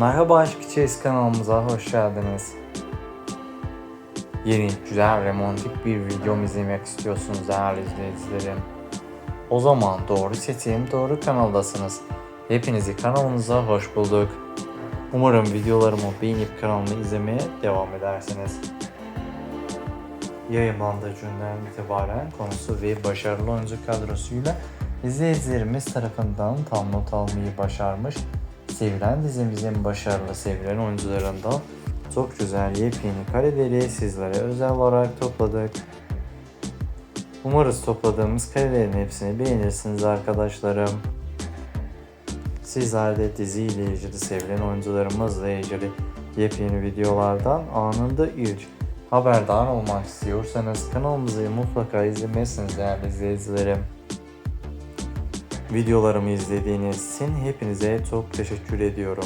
Merhaba Aşk Chase kanalımıza hoş geldiniz. Yeni, güzel, romantik bir video izlemek istiyorsunuz değerli izleyicilerim. O zaman doğru seçim, doğru kanaldasınız. Hepinizi kanalımıza hoş bulduk. Umarım videolarımı beğenip kanalımı izlemeye devam edersiniz. Yayınlandığı günden itibaren konusu ve başarılı oyuncu kadrosuyla izleyicilerimiz tarafından tam not almayı başarmış. Sevilen dizimizin başarılı sevilen oyuncularından çok güzel yepyeni kareleri sizlere özel olarak topladık. Umarız topladığımız karelerin hepsini beğenirsiniz arkadaşlarım. Sizler de dizi ile ilgili sevilen oyuncularımızla ilgili yepyeni videolardan anında ilk haberdar olmak istiyorsanız kanalımızı mutlaka izlemezsiniz değerli izleyicilerim. Videolarımı izlediğiniz için hepinize çok teşekkür ediyorum.